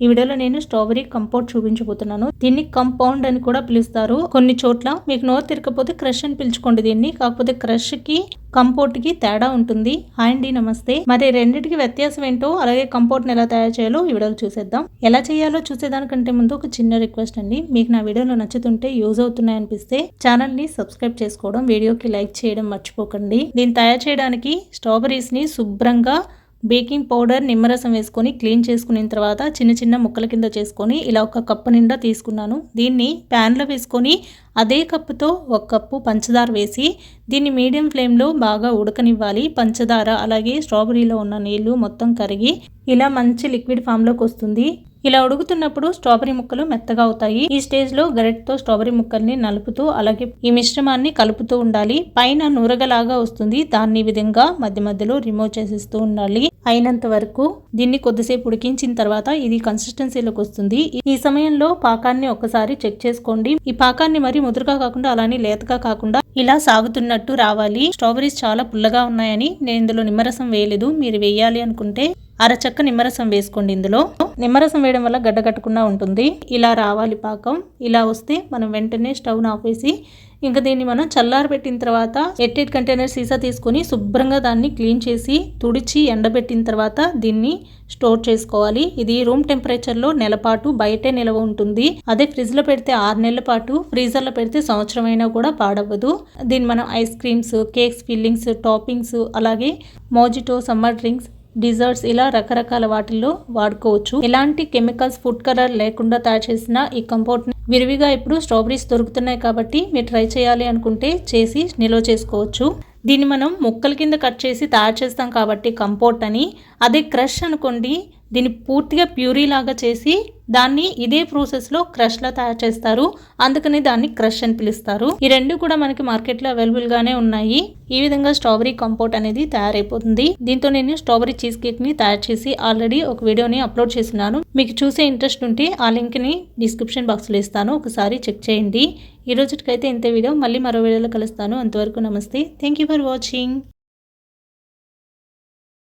ఈ వీడియోలో నేను స్ట్రాబెరీ కంపౌండ్ చూపించబోతున్నాను. దీన్ని కంపౌండ్ అని కూడా పిలుస్తారు. కొన్ని చోట్ల మీకు నోరు తిరగకపోతే క్రష్ అని పిలుచుకోండి దీన్ని. కాకపోతే క్రష్కి కంపోర్ట్కి తేడా ఉంటుంది. హాయ్ అండి నమస్తే. మరి రెండింటికి వ్యత్యాసం ఏంటో అలాగే కంపోర్ట్ని ఎలా తయారు చేయాలో ఈ వీడియోలో చూసేద్దాం. ఎలా చేయాలో చూసేదానికంటే ముందు ఒక చిన్న రిక్వెస్ట్ అండి. మీకు నా వీడియోలో నచ్చుతుంటే యూజ్ అవుతున్నాయి అనిపిస్తే ఛానల్ని సబ్స్క్రైబ్ చేసుకోవడం వీడియోకి లైక్ చేయడం మర్చిపోకండి. దీన్ని తయారు చేయడానికి స్ట్రాబెరీస్ని శుభ్రంగా బేకింగ్ పౌడర్ నిమ్మరసం వేసుకొని క్లీన్ చేసుకున్న తర్వాత చిన్న చిన్న ముక్కల కింద చేసుకొని ఇలా ఒక కప్పు నిండా తీసుకున్నాను. దీన్ని ప్యాన్లో వేసుకొని అదే కప్పుతో ఒక కప్పు పంచదార వేసి దీన్ని మీడియం ఫ్లేమ్లో బాగా ఉడకనివ్వాలి. పంచదార అలాగే స్ట్రాబెరీలో ఉన్న నీళ్ళు మొత్తం కరిగి ఇలా మంచి లిక్విడ్ ఫామ్లోకి వస్తుంది. ఇలా ఉడుకుతున్నప్పుడు స్ట్రాబెరీ ముక్కలు మెత్తగా అవుతాయి. ఈ స్టేజ్లో గరెట్తో స్ట్రాబెరీ ముక్కల్ని నలుపుతూ అలాగే ఈ మిశ్రమాన్ని కలుపుతూ ఉండాలి. పైన నూరగలాగా వస్తుంది. దాన్ని విధంగా మధ్య మధ్యలో రిమూవ్ చేసిస్తూ ఉండాలి. అయినంత వరకు దీన్ని కొద్దిసేపు ఉడికించిన తర్వాత ఇది కన్సిస్టెన్సీలోకి వస్తుంది. ఈ సమయంలో పాకాన్ని ఒకసారి చెక్ చేసుకోండి. ఈ పాకాన్ని మరి ముదురుగా కాకుండా అలానే లేతగా కాకుండా ఇలా సాగుతున్నట్టు రావాలి. స్ట్రాబెరీస్ చాలా పుల్లగా ఉన్నాయని నేను ఇందులో నిమ్మరసం వేయలేదు. మీరు వేయాలి అనుకుంటే అరచక్క నిమ్మరసం వేసుకోండి ఇందులో. నిమ్మరసం వేయడం వల్ల గడ్డ కట్టకుండా ఉంటుంది. ఇలా రావాలి పాకం. ఇలా వస్తే మనం వెంటనే స్టవ్ను ఆపేసి ఇంకా దీన్ని మనం చల్లారి పెట్టిన తర్వాత ఎట్టెడ్ కంటైనర్ సీసా తీసుకొని శుభ్రంగా దాన్ని క్లీన్ చేసి తుడిచి ఎండబెట్టిన తర్వాత దీన్ని స్టోర్ చేసుకోవాలి. ఇది రూమ్ టెంపరేచర్లో నెలపాటు బయటే నిలవ ఉంటుంది. అదే ఫ్రిడ్జ్లో పెడితే ఆరు నెలల పాటు ఫ్రీజర్లో పెడితే సంవత్సరం అయినా కూడా పాడవ్వదు. దీన్ని మనం ice creams cakes fillings toppings అలాగే మోజిటో సమ్మర్ డ్రింక్స్ డిజర్ట్స్ ఇలా రకరకాల వాటిల్లో వాడుకోవచ్చు. ఎలాంటి కెమికల్స్ ఫుడ్ కలర్ లేకుండా తయారు చేసిన ఈ కంపోర్ట్ విరివిగా ఇప్పుడు స్ట్రాబెరీస్ దొరుకుతున్నాయి కాబట్టి మీరు ట్రై చేయాలి అనుకుంటే చేసి నిల్వ చేసుకోవచ్చు. దీన్ని మనం ముక్కల కింద కట్ చేసి తయారు చేస్తాం కాబట్టి కంపోర్ట్ అని. అదే క్రష్ అనుకోండి దీన్ని పూర్తిగా ప్యూరీ లాగా చేసి దాన్ని ఇదే ప్రాసెస్లో క్రష్లా తయారు చేస్తారు. అందుకని దాన్ని క్రష్ అని పిలుస్తారు. ఈ రెండు కూడా మనకి మార్కెట్లో అవైలబుల్గానే ఉన్నాయి. ఈ విధంగా స్ట్రాబెరీ కంపోర్ట్ అనేది తయారైపోతుంది. దీంతో నేను స్ట్రాబెరీ చీజ్ కేక్ని తయారు చేసి ఆల్రెడీ ఒక వీడియోని అప్లోడ్ చేసినాను మీకు చూసే ఇంట్రెస్ట్ ఉంటే ఆ లింక్ని డిస్క్రిప్షన్ బాక్స్లో ఇస్తాను. ఒకసారి చెక్ చేయండి. ఈ రోజుకైతే ఇంత వీడియో. మళ్ళీ మరో వీడియోలో కలుస్తాను. అంతవరకు నమస్తే. Thank you for watching